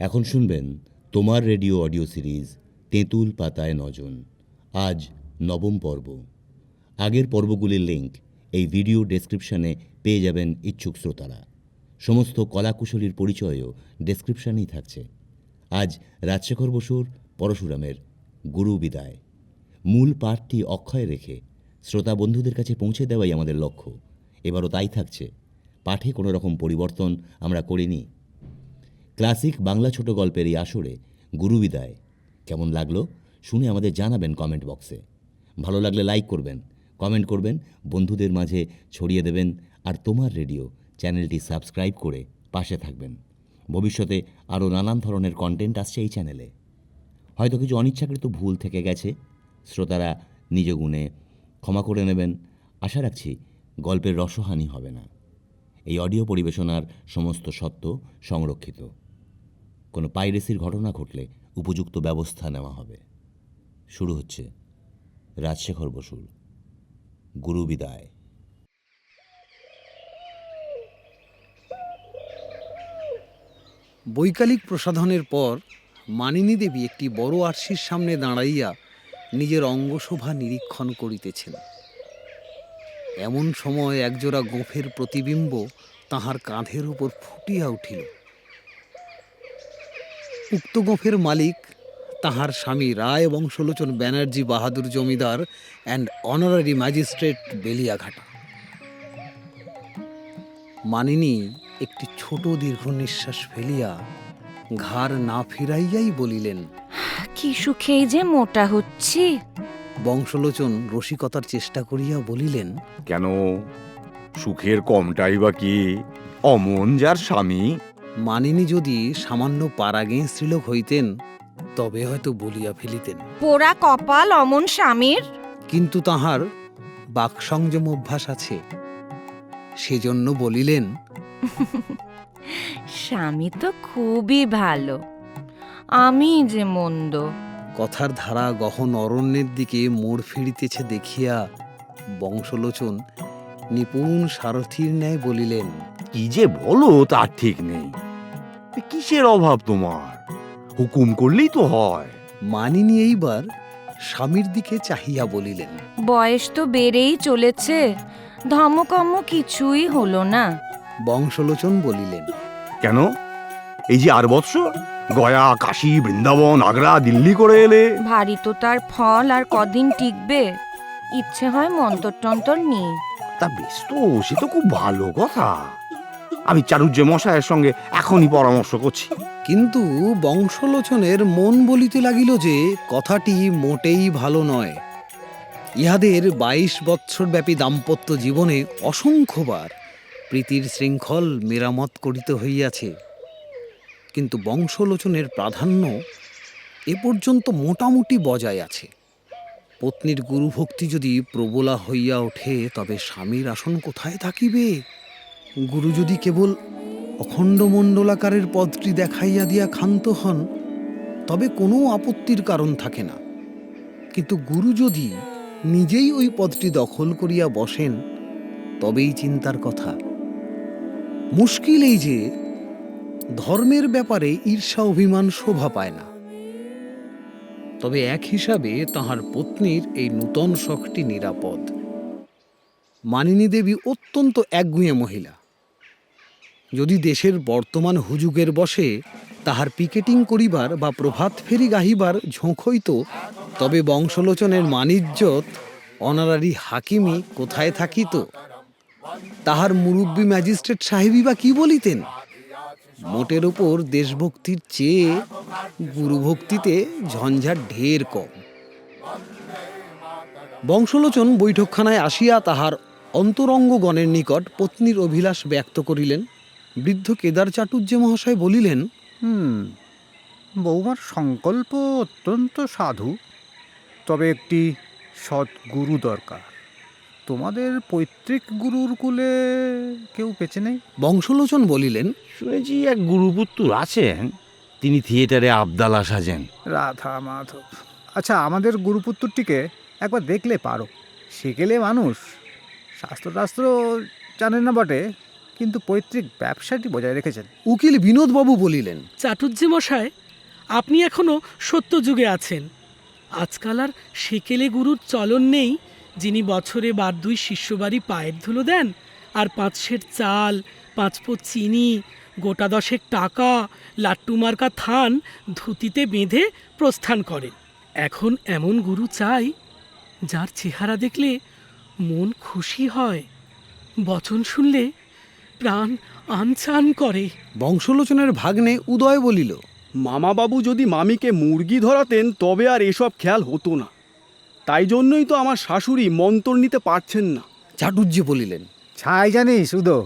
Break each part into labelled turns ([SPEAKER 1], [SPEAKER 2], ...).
[SPEAKER 1] এখন শুনবেন তোমার রেডিও অডিও সিরিজ তেঁতুল পাতায় নজন। আজ নবম পর্ব। আগের পর্বগুলির লিঙ্ক এই ভিডিও ডেসক্রিপশনে পেয়ে যাবেন ইচ্ছুক শ্রোতারা। সমস্ত কলাকুশলীর পরিচয়ও ডেসক্রিপশনেই থাকছে। আজ রাজশেখর বসুর পরশুরামের গুরু বিদায়। মূল পাঠটি অক্ষয় রেখে শ্রোতা বন্ধুদের কাছে পৌঁছে দেওয়াই আমাদের লক্ষ্য। এবারও তাই থাকছে। পাঠে কোনো রকম পরিবর্তন আমরা করিনি। ক্লাসিক বাংলা ছোট গল্পের এই আসরে গুরুবিদায় কেমন লাগল? শুনে আমাদের জানাবেন কমেন্ট বক্সে। ভালো লাগলে লাইক করবেন, কমেন্ট করবেন, বন্ধুদের মাঝে ছড়িয়ে দেবেন, আর তোমার রেডিও চ্যানেলটি সাবস্ক্রাইব করে পাশে থাকবেন। ভবিষ্যতে আরও নানান ধরনের কন্টেন্ট আসছে এই চ্যানেলে। হয়তো কিছু অনিচ্ছাকৃত ভুল থেকে গেছে। শ্রোতারা নিজ গুণে ক্ষমা করে নেবেন। আশা রাখছি গল্পের রসহানি হবে না। এই অডিও পরিবেশনার সমস্ত সত্য সংরক্ষিত। কোনো পাইরেসির ঘটনা ঘটলে উপযুক্ত ব্যবস্থা নেওয়া হবে। শুরু হচ্ছে রাজশেখর বসুর গুরু বিদায়।
[SPEAKER 2] বৈকালিক প্রসাধনের পর মানিনী দেবী একটি বড় আরশির সামনে দাঁড়াইয়া নিজের অঙ্গশোভা নিরীক্ষণ করিতেছেন। এমন সময় একজোড়া গোফের প্রতিবিম্ব তাহার কাঁধের উপর ফুটিয়া উঠিল। উক্ত গোফের মালিক তাহার স্বামী রায় বংশলোচন ব্যানার্জি বাহাদুর জমিদার and honorary magistrate Beliaghata. Manini একটি ছোট দীর্ঘ নিঃশ্বাস ফেলিয়া ঘাড় না ফিরাইয়াই বলিলেন,
[SPEAKER 3] কি সুখেই যে মোটা হচ্ছি।
[SPEAKER 2] বংশলোচন রসিকতার চেষ্টা করিয়া বলিলেন
[SPEAKER 4] কেন? সুখের কমটাই বা কি? অমন যার স্বামী?
[SPEAKER 2] মানিনী যদি সামান্য পারাগে স্ত্রীলোক হইতেন তবে হয়তো বলিয়া ফেলিতেন।
[SPEAKER 3] পোড়া কপাল অমন স্বামীর?
[SPEAKER 2] কিন্তু তাহার বাকসংযম অভ্যাস আছে। সেজন্য বলিলেন
[SPEAKER 3] স্বামী তো খুবই ভালো। আমি যে মন্দ।
[SPEAKER 2] কথার ধারা গহন অরণ্যের দিকে মোড় ফিরিতেছে দেখিয়া বংশলোচন নিপুণ সারথীর ন্যায় বলিলেন
[SPEAKER 4] কি যে বলো তার ঠিক নেই। কিসের অভাব তোমার? হুকুম করলেই তো হয়।
[SPEAKER 2] মানিনী এইবার স্বামীর দিকে চাহিয়া বলিলেন
[SPEAKER 3] বয়স তো বেড়েই চলেছে ধমকম্ম কিছুই হলো না।
[SPEAKER 2] বংশলোচন বলিলেন
[SPEAKER 4] কেন? এই যে আর বৎসর গয়া কাশী বৃন্দাবন আগ্রা দিল্লি করে এলে?
[SPEAKER 3] ভারী তো তার ফল আর কদিন টিকবে। ইচ্ছে হয় মন্তর টন্তর নি
[SPEAKER 4] তা বেশ তো সে তো খুব ভালো কথা। আমি চারুজ্য মশায়ের সঙ্গে এখনই পরামর্শ করছি।
[SPEAKER 2] কিন্তু বংশলোচনের মন বলিতে লাগিল যে কথাটি মোটেই ভালো নয়। ইহাদের বাইশ বৎসরব্যাপী দাম্পত্য জীবনে অসংখ্যবার প্রীতির শৃঙ্খল মেরামত করিতে হইয়াছে। কিন্তু বংশলোচনের প্রাধান্য এ পর্যন্ত মোটামুটি বজায় আছে। পত্নীর গুরুভক্তি যদি প্রবলা হইয়া ওঠে, তবে স্বামীর আসন কোথায় থাকিবে? গুরু যদি কেবল অখণ্ড মণ্ডলাকারের পদটি দেখাইয়া দিয়া ক্ষান্ত হন, তবে কোনো আপত্তির কারণ থাকে না। কিন্তু গুরু যদি নিজেই ওই পদটি দখল করিয়া বসেন, তবেই চিন্তার কথা। মুশকিল এই যে ধর্মের ব্যাপারে ঈর্ষা অভিমান শোভা পায় না। তবে এক হিসাবে তাহার পত্নীর এই নূতন শখটি নিরাপদ। মানিনী দেবী অত্যন্ত একগুঁয়ে মহিলা। যদি দেশের বর্তমান হুজুগের বসে তাহার পিকেটিং করিবার বা প্রভাত ফেরি গাহিবার ঝোঁক হইত, তবে বংশলোচনের মানিজ্যত অনারারি হাকিমি কোথায় থাকিত? তাহার মুরব্বী ম্যাজিস্ট্রেট সাহেবই বা কি বলিতেন? মোটের উপর দেশভক্তির চেয়ে গুরুভক্তিতে ঝঞ্ঝাট ঢের কম। বংশলোচন বৈঠকখানায় আসিয়া তাহার অন্তরঙ্গগণের নিকট পত্নীর অভিলাষ ব্যক্ত করিলেন। বৃদ্ধ কেদার চাটুর্য মহাশয় বলিলেন,
[SPEAKER 5] হুম, বৌমার সংকল্প অত্যন্ত সাধু, তবে একটি সৎ গুরু দরকার। তোমাদের পৈতৃক গুরুর কুলে কেউ পেছে নেই?
[SPEAKER 2] বংশলোচন বলিলেন
[SPEAKER 4] শুনেছি এক গুরুপুত্র আছেন তিনি থিয়েটারে আবদালা সাজেন।
[SPEAKER 5] রাধা মাধব। আচ্ছা আমাদের গুরুপুত্রটিকে একবার দেখলে পারো। সেকেলে মানুষ। শাস্ত্র টাস্ত্র জানেন না বটে কিন্তু পৈতৃক ব্যবসাটি বজায় রেখেছেন।
[SPEAKER 2] উকিল বিনোদবাবু বলিলেন
[SPEAKER 6] চাটুর্যে মশাই আপনি এখনও সত্য যুগে আছেন। আজকাল আর সেকেলে গুরুর চলন নেই যিনি বছরে বার দুই শিষ্যবাড়ি পায়ের ধুলো দেন আর পাঁচ সের চাল পাঁচ পো চিনি গোটা দশেক টাকা লাট্টু মার্কা থান ধুতিতে বেঁধে প্রস্থান করেন। এখন এমন গুরু চাই যার চেহারা দেখলে মন খুশি হয় বচন শুনলে প্রাণ আনচান করে।
[SPEAKER 2] বংশলোচনের ভাগ্নে উদয় বলিল
[SPEAKER 7] মামাবাবু যদি মামিকে মুরগি ধরাতেন তবে আর এসব খেয়াল হতো না। তাই জন্যই তো আমার শাশুড়ি মন্তর নিতে পারছেন না।
[SPEAKER 2] চাটুর্যে বলিলেন,
[SPEAKER 5] ছাই জানিস উদো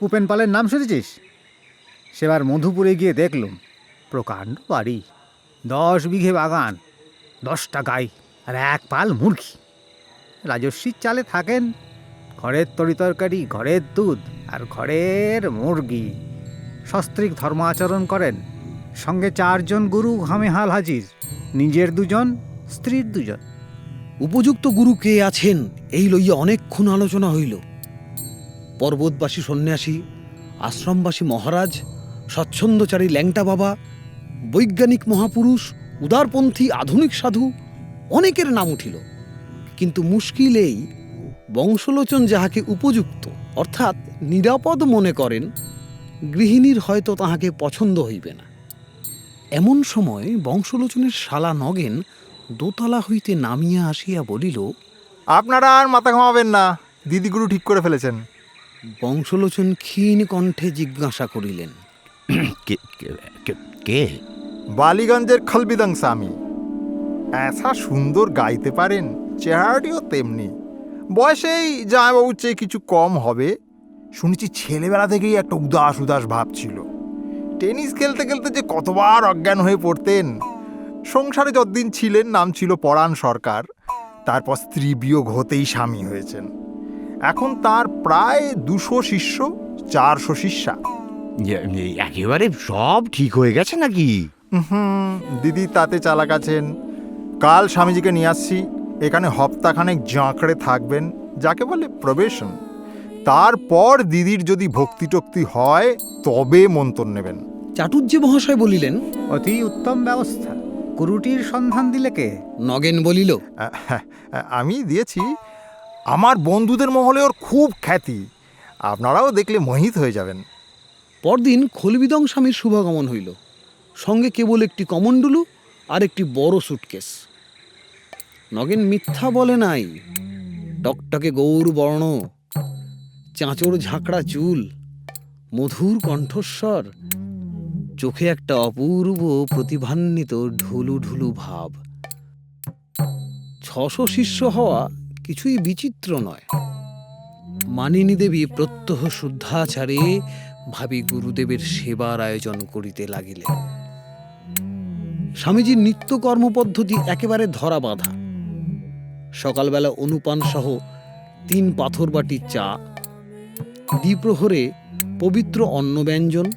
[SPEAKER 5] উপেন পালের নাম শুনেছিস? সেবার মধুপুরে গিয়ে দেখলুম, প্রকাণ্ড বাড়ি, দশ বিঘে বাগান, দশটা গাই আর এক পাল মুরগি। রাজস্বীর চালে থাকেন, ঘরের তরিতরকারি ঘরের দুধ আর ঘরের মুরগি। সস্ত্রিক ধর্ম আচরণ করেন, সঙ্গে চারজন গুরু ঘামে হাল হাজির, নিজের দুজন, স্ত্রীর দুজন।
[SPEAKER 2] উপযুক্ত গুরু কে আছেন এই লইয়া অনেকক্ষণ আলোচনা হইল। পর্বতবাসী সন্ন্যাসী, আশ্রমবাসী মহারাজ, স্বচ্ছন্দচারী ল্যাংটা বাবা, বৈজ্ঞানিক মহাপুরুষ, উদারপন্থী আধুনিক সাধু অনেকের নাম উঠিল। কিন্তু মুশকিল এই, বংশলোচন যাহাকে উপযুক্ত, অর্থাৎ নিরাপদ মনে করেন, গৃহিণীর হয়তো তাহাকে পছন্দ হইবে না। এমন সময় বংশলোচনের শালা নগেন দোতলা হইতে নামিয়া আসিয়া বলিল
[SPEAKER 8] আপনারা আর মাথা ঘামাবেন না দিদিগুরু ঠিক করে ফেলেছেন।
[SPEAKER 2] বংশলোচন ক্ষীণ কণ্ঠে জিজ্ঞাসা করিলেন
[SPEAKER 4] কে
[SPEAKER 8] বালিগঞ্জের খলবিদং স্বামী। এসা সুন্দর গাইতে পারেন চেহারাটিও তেমনি। বয়সেই জামাইবাবুর চেয়ে কিছু কম হবে। শুনেছি ছেলেবেলা থেকেই একটা উদাস উদাস ভাব ছিল। টেনিস খেলতে খেলতে যে কতবার অজ্ঞান হয়ে পড়তেন সংসারে যতদিন ছিলেন নাম ছিল পরাণ সরকার। তারপর স্ত্রী বিয়োগ হতেই স্বামী হয়েছেন। এখন তার প্রায় দুশো শিষ্য চারশো শিষ্যা।
[SPEAKER 4] একেবারে সব ঠিক হয়ে গেছে নাকি?
[SPEAKER 8] হুম দিদি তাতে চালাক আছেন। কাল স্বামীজিকে নিয়ে আসছি। এখানে হপ্তাখানেক জাঁকড়ে থাকবেন যাকে বলে প্রবেশন। তারপর দিদির যদি ভক্তি টক্তি হয় তবে মন্তর নেবেন।
[SPEAKER 2] চাটুর্যে মহাশয় বলিলেন
[SPEAKER 5] অতি উত্তম ব্যবস্থা। গুরুটির সন্ধান দিলে কে?
[SPEAKER 2] নগেন বলিল
[SPEAKER 8] হ্যাঁ, আমি দিয়েছি। আমার বন্ধুদের মহলে ওর খুব খ্যাতি। আপনারাও দেখলে মোহিত হয়ে যাবেন।
[SPEAKER 2] পরদিন খলবিদং স্বামীর শুভাগমন হইল। সঙ্গে কেবল একটি কমণ্ডলু আর একটি বড় সুটকেস। নগেন মিথ্যা বলে নাই। টকটকে গৌর বর্ণ চাঁচড় ঝাঁকড়া চুল মধুর কণ্ঠস্বর চোখে একটা অপূর্ব প্রতিভান্বিত ঢুলু ঢুলু ভাব। ছশো শিষ্য হওয়া কিছুই বিচিত্র নয়। মানিনী দেবী প্রত্যহ শুদ্ধাচারে ভাবি গুরুদেবের সেবার আয়োজন করিতে লাগিলেন। স্বামীজির নিত্য কর্মপদ্ধতি একেবারে ধরা বাঁধা। সকালবেলা অনুপান সহ তিন পাথর বাটি চা, দ্বিপ্রহরে পবিত্র অন্নব্যঞ্জন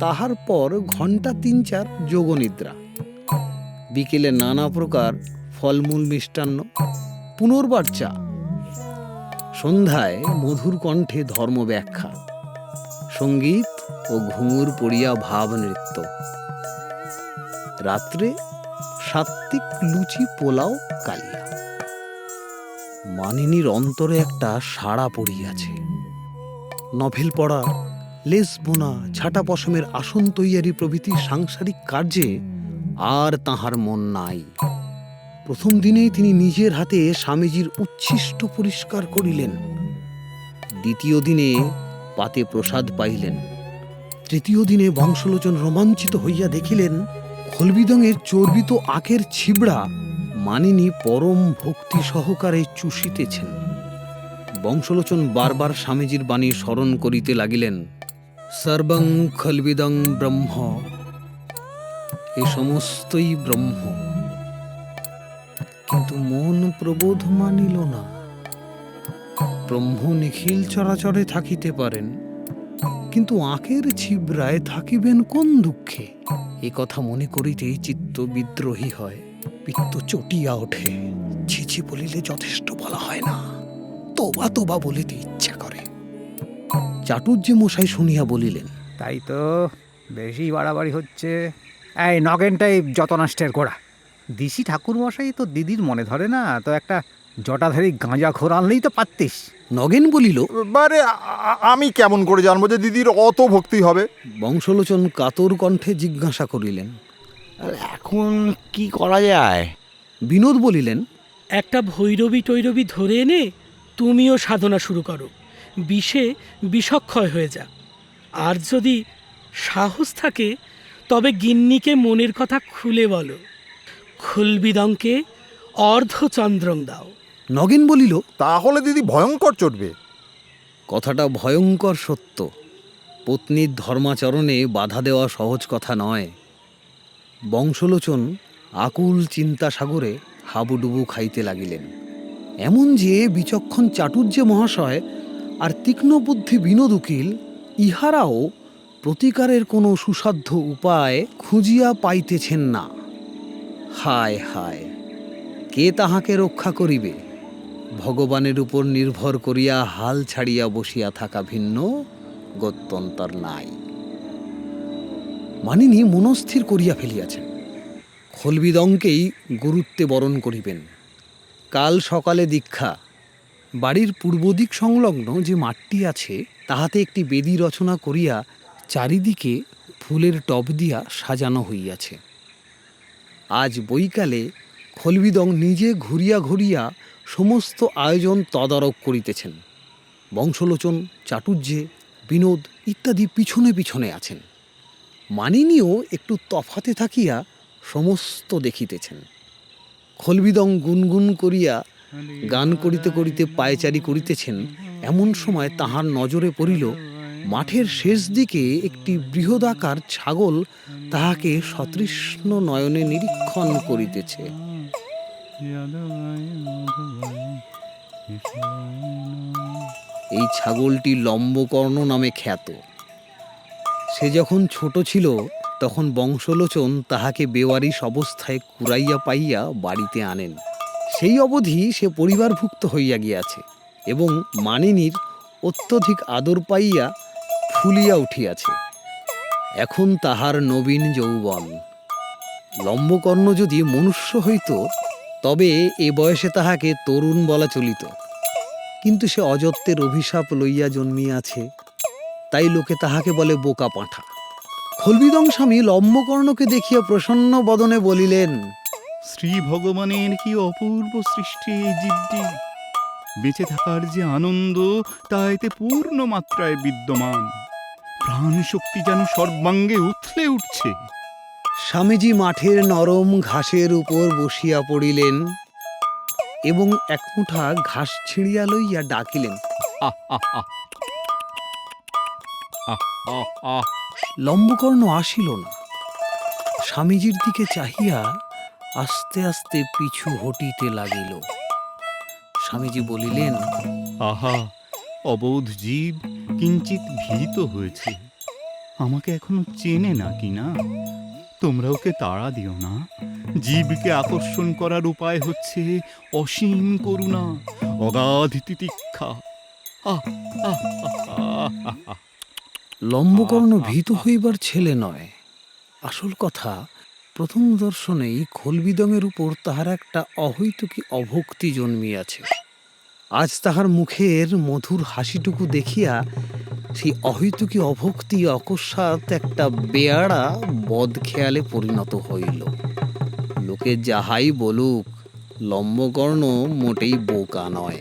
[SPEAKER 2] তাহার পর ঘণ্টা তিন চার যোগনিদ্রা। বিকেলে নানা প্রকার ফলমূল মিষ্টান্ন, পুনর্বার চা। সন্ধ্যায় মধুর কণ্ঠে ধর্ম ব্যাখ্যা। সংগীত ও ঘুঙুর পড়িয়া ভাব নৃত্য। রাত্রে সাত্ত্বিক লুচি, পোলাও, কালিয়া। মানিনীর অন্তরে একটা সাড়া পড়িয়াছে। নভেল পড়া লেস বোনা ছাটা পশমের আসন তৈয়ারি প্রভৃতি সাংসারিক কার্যে আর তাহার মন নাই। প্রথম দিনেই তিনি নিজের হাতে স্বামীজির উচ্ছিষ্ট পরিষ্কার করিলেন। দ্বিতীয় দিনে পাতে প্রসাদ পাইলেন। তৃতীয় দিনে বংশলোচন রোমাঞ্চিত হইয়া দেখিলেন, খলবিদঙের চর্বিত আখের ছিবড়া মানিনী পরম ভক্তি সহকারে চুষিতেছেন। বংশলোচন বারবার স্বামীজির বাণী স্মরণ করিতে লাগিলেন। সর্বং খলবিদং ব্রহ্ম। এ সমস্তই ব্রহ্ম। কিন্তু মন প্রবোধ মানিল না। ব্রহ্ম নিখিল চরাচরে থাকিতে পারেন। কিন্তু আঁকের ছিবরায় থাকিবেন কোন দুঃখে? এ কথা মনে করিতেই চিত্ত বিদ্রোহী হয়। পিত্ত চটিয়া ওঠে। ছিছি বলিলে যথেষ্ট বলা হয় না। তোবা তোবা বলিতে ইচ্ছা চাটুর্যে মশাই শুনিয়া বলিলেন
[SPEAKER 5] তাই তো বেশি বাড়াবাড়ি হচ্ছে। এই নগেনটাই যত নষ্টের গোড়া। দিশি ঠাকুর মশাই তো দিদির মনে ধরে না তো একটা জটাধারী গাঁজা খোর আনলেই তো পারতিস।
[SPEAKER 2] নগেন বলিল
[SPEAKER 8] বারে আমি কেমন করে জানব যে দিদির অত ভক্তি হবে?
[SPEAKER 2] বংশলোচন কাতর কণ্ঠে জিজ্ঞাসা করিলেন
[SPEAKER 4] আর এখন কি করা যায়?
[SPEAKER 2] বিনোদ বলিলেন
[SPEAKER 6] একটা ভৈরবী টৈরবী ধরে এনে তুমিও সাধনা শুরু করো। বিষে বিষক্ষয় হয়ে যা আর যদি সাহস থাকে তবে গিন্নিকে মনের কথা খুলে বলো। খুলবিদংকে অর্ধচন্দ্রং দাও।
[SPEAKER 2] নগেন বলিল
[SPEAKER 8] তাহলে দিদি ভয়ঙ্কর চটবে।
[SPEAKER 2] কথাটা ভয়ঙ্কর সত্য। পত্নীর ধর্মাচরণে বাধা দেওয়া সহজ কথা নয়। বংশলোচন আকুল চিন্তা সাগরে হাবুডুবু খাইতে লাগিলেন। এমন যে বিচক্ষণ চাটুর্যে মহাশয় আর তীক্ষ্ণবুদ্ধি বিনোদ উকিল, ইহারাও প্রতিকারের কোনো সুসাধ্য উপায় খুঁজিয়া পাইতেছেন না। হায় হায়, কে তাহাকে রক্ষা করিবে? ভগবানের উপর নির্ভর করিয়া হাল ছাড়িয়া বসিয়া থাকা ভিন্ন গত্যন্তর নাই। মানিনী মনস্থির করিয়া ফেলিয়াছেন। খলবিদংকেই গুরুত্বে বরণ করিবেন। কাল সকালে দীক্ষা বাড়ির পূর্ব দিক সংলগ্ন যে মাঠটি আছে, তাহাতে একটি বেদি রচনা করিয়া চারিদিকে ফুলের টব দিয়া সাজানো হইয়াছে। আজ বৈকালে খলবিদং নিজে ঘুরিয়া ঘুরিয়া সমস্ত আয়োজন তদারক করিতেছেন। বংশলোচন চাটুর্যে বিনোদ ইত্যাদি পিছনে পিছনে আছেন। মানিনীও একটু তফাতে থাকিয়া সমস্ত দেখিতেছেন। খলবিদং গুনগুন করিয়া গান করিতে করিতে পায়চারি করিতেছেন, এমন সময় তাহার নজরে পড়িল, মাঠের শেষ দিকে একটি বৃহদাকার ছাগল তাহাকে সতৃষ্ণ নয়নে নিরীক্ষণ করিতেছে। এই ছাগলটি লম্বকর্ণ নামে খ্যাত। সে যখন ছোট ছিল, তখন বংশলোচন তাহাকে বেওয়ারিশ অবস্থায় কুড়াইয়া পাইয়া বাড়িতে আনেন। সেই অবধি সে পরিবারভুক্ত হইয়া গিয়াছে এবং মানিনীর অত্যধিক আদর পাইয়া ফুলিয়া উঠিয়াছে। এখন তাহার নবীন যৌবন। লম্বকর্ণ যদি মনুষ্য হইত, তবে এ বয়সে তাহাকে তরুণ বলা চলিত। কিন্তু সে অজত্বের অভিশাপ লইয়া জন্মিয়াছে, তাই লোকে তাহাকে বলে বোকা পাঁঠা খলবিদং স্বামী লম্বকর্ণকে দেখিয়া প্রসন্ন বদনে বলিলেন
[SPEAKER 9] শ্রী ভগবানের কি অপূর্ব সৃষ্টি এই জীবটি বেঁচে থাকার যে আনন্দ তা এতে পূর্ণ মাত্রায় বিদ্যমান। প্রাণ শক্তি যেন সর্বাঙ্গে উথলে উঠছে।
[SPEAKER 2] স্বামীজি মাঠের নরম ঘাসের উপর বসিয়া পড়িলেন এবং এক মুঠা ঘাস ছিঁড়িয়া লইয়া ডাকিলেন।
[SPEAKER 9] আহ আহ আহ আহ আহ আহ।
[SPEAKER 2] লম্বকর্ণ আসিল না। স্বামীজির দিকে চাহিয়া আস্তে আস্তে পিছু হটিতে লাগিল। স্বামীজি বলিলেন
[SPEAKER 9] আহা অবোধ জীব কিঞ্চিত ভীত হয়েছে। আমাকে এখনও চেনে না কি না তোমরা ওকে তাড়া দিও না। জীবকে আকর্ষণ করার উপায় হচ্ছে অসীম করুণা অগাধ তিতিক্ষা।
[SPEAKER 2] লম্বকর্ণ ভীত হইবার ছেলে নয়। আসল কথা প্রথম দর্শনেই খলবিদমের উপর তাহার একটা অহৈতুকী অভক্তি জন্মিয়াছে। আজ তাহার মুখের মধুর হাসিটুকু দেখিয়া সেই অহৈতুকী অভক্তি অকস্মাৎ একটা বেয়াড়া বদ খেয়ালে পরিণত হইল। লোকে যাহাই বলুক, লম্বকর্ণ মোটেই বোকা নয়।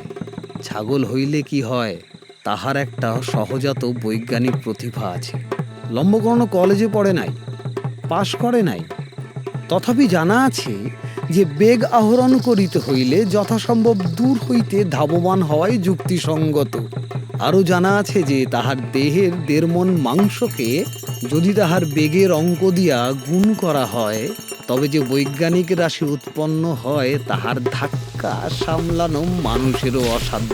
[SPEAKER 2] ছাগল হইলে কি হয়, তাহার একটা সহজাত বৈজ্ঞানিক প্রতিভা আছে। লম্বকর্ণ কলেজে পড়ে নাই, পাশ করে নাই তথাপি জানা আছে যে বেগ আহরণ করিতে হইলে যথাসম্ভব দূর হইতে ধাবমান হওয়াই যুক্তিসঙ্গত। আরও জানা আছে যে তাহার দেহের দেড় মন মাংসকে যদি তাহার বেগের অঙ্ক দিয়া গুণ করা হয়, তবে যে বৈজ্ঞানিক রাশি উৎপন্ন হয়, তাহার ধাক্কা সামলানো মানুষেরও অসাধ্য।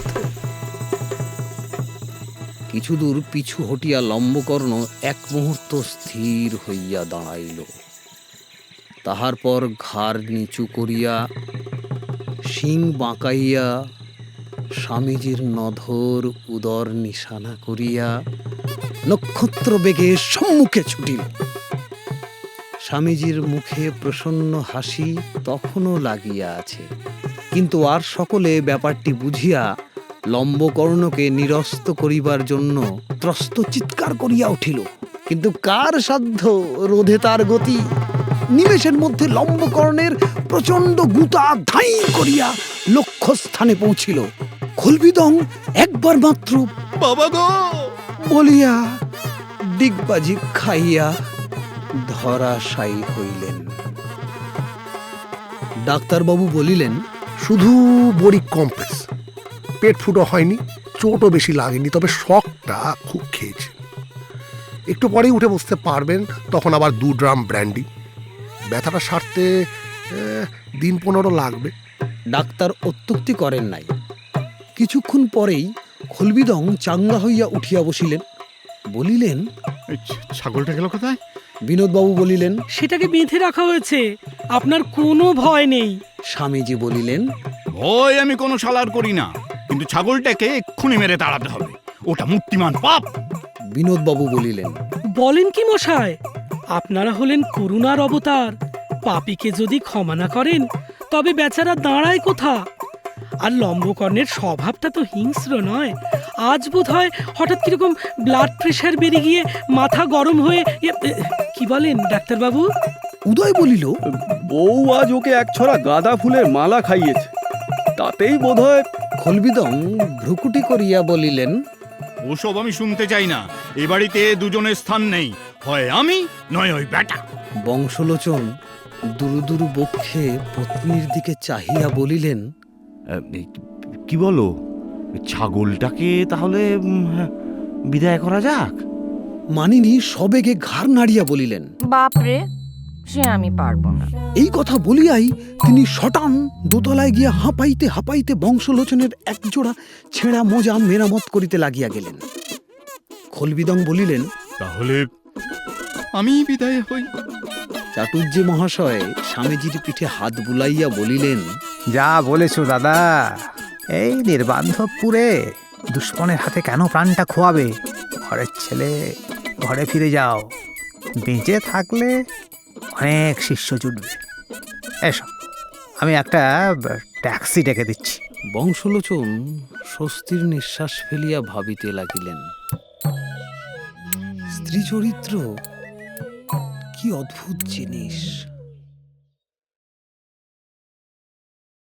[SPEAKER 2] কিছু দূর পিছু হটিয়া লম্বকর্ণ এক মুহূর্ত স্থির হইয়া দাঁড়াইল। তাহার পর ঘাড় নিচু করিয়া শিং বাঁকাইয়া স্বামীজির নধর উদর নিশানা করিয়া নক্ষত্র বেগে সম্মুখে ছুটিল। স্বামীজির মুখে প্রসন্ন হাসি তখনও লাগিয়া আছে। কিন্তু আর সকলে ব্যাপারটি বুঝিয়া লম্বকর্ণকে নিরস্ত করিবার জন্য ত্রস্ত চিৎকার করিয়া উঠিল। কিন্তু কার সাধ্য রোধে তার গতি? নিমেষের মধ্যে লম্বকর্ণের প্রচণ্ড গুতা ধাই করিয়া লক্ষ্যস্থানে পৌঁছিল। খলবিদং একবার মাত্র
[SPEAKER 9] বাবা গো!
[SPEAKER 2] বলিয়া ডিগবাজি খাইয়া ধরাশায়ী হইলেন। ডাক্তারবাবু বলিলেন
[SPEAKER 10] শুধু বড়ি কমপ্রেস পেট ফুটো হয়নি চোটও বেশি লাগেনি তবে শখটা খুব খেয়েছে। একটু পরেই উঠে বসতে পারবেন তখন আবার দু ড্রাম ব্র্যান্ডি। ব্যথাটা সারতে আহ, দিন পনেরো লাগবে।
[SPEAKER 2] ডাক্তার অত্যুক্তি করেন নাই। কিছুক্ষণ পরেই খলবিদং চাঙ্গা হইয়া উঠিয়া বসিলেন। বলিলেন
[SPEAKER 9] ছাগলটা গেল কোথায়?
[SPEAKER 2] বিনোদবাবু বলিলেন
[SPEAKER 6] সেটাকে বেঁধে রাখা হয়েছে। আপনার কোনো ভয় নেই।
[SPEAKER 2] স্বামীজি বলিলেন
[SPEAKER 9] ভয় আমি কোনো সালার করি না কিন্তু ছাগলটাকে এক্ষুনি মেরে তাড়াতে হবে। ওটা মূর্তিমান পাপ।
[SPEAKER 2] বিনোদবাবু বলিলেন
[SPEAKER 6] বলেন কি মশাই আপনারা হলেন করুণার অবতার। পাপীকে যদি ক্ষমা না করেন তবে বেচারা দাঁড়ায় কোথা? আর লম্বকর্ণের স্বভাবটা তো হিংস্র নয়। আজ বোধ হয় হঠাৎ কীরকম ব্লাড প্রেশার বেড়ে গিয়ে মাথা গরম হয়ে কি বলেন ডাক্তারবাবু?
[SPEAKER 2] উদয় বলিল
[SPEAKER 7] বউ আজ ওকে এক ছড়া গাঁদা ফুলের মালা খাইয়েছে। তাতেই বোধহয়
[SPEAKER 2] খলবিদং ভ্রুকুটি করিয়া বলিলেন
[SPEAKER 9] ওসব আমি শুনতে চাই না। এ বাড়িতে দুজনের স্থান নেই। হয় আমি নয় ওই বেটা
[SPEAKER 2] বংশলোচন দুরু দুরু বক্ষে পত্নীর দিকে চাহিয়া বলিলেন
[SPEAKER 4] কি বলো? ছাগলটাকে তাহলে বিদায় করা যাক?
[SPEAKER 2] মানিনী সবেগে ঘাড় নাড়িয়া বলিলেন
[SPEAKER 3] বাপরে সে আমি পারব না।
[SPEAKER 2] এই কথা বলিয়াই তিনি শটান দোতলায় গিয়া হাঁপাইতে হাঁপাইতে বংশলোচনের একজোড়া ছেঁড়া মোজা মেরামত করিতে লাগিয়া গেলেন। খলবিদং বলিলেন
[SPEAKER 9] তাহলে আমি বিদায় হই।
[SPEAKER 2] চাটুর্যে মহাশয় স্বামীজির পিঠে হাত বুলাইয়া বলিলেন
[SPEAKER 5] যা বলেছ দাদা এই নির্বান্ধবপুরে দুশ্মনের হাতে কেন প্রাণটা খোয়াবে? ঘরের ছেলে ঘরে ফিরে যাও। বেঁচে থাকলে অনেক শিষ্য জুটবে। এসো আমি একটা ট্যাক্সি ডেকে দিচ্ছি।
[SPEAKER 2] বংশলোচন স্বস্তির নিঃশ্বাস ফেলিয়া ভাবিতে লাগিলেন। স্ত্রী চরিত্র কি অদ্ভুত জিনিস।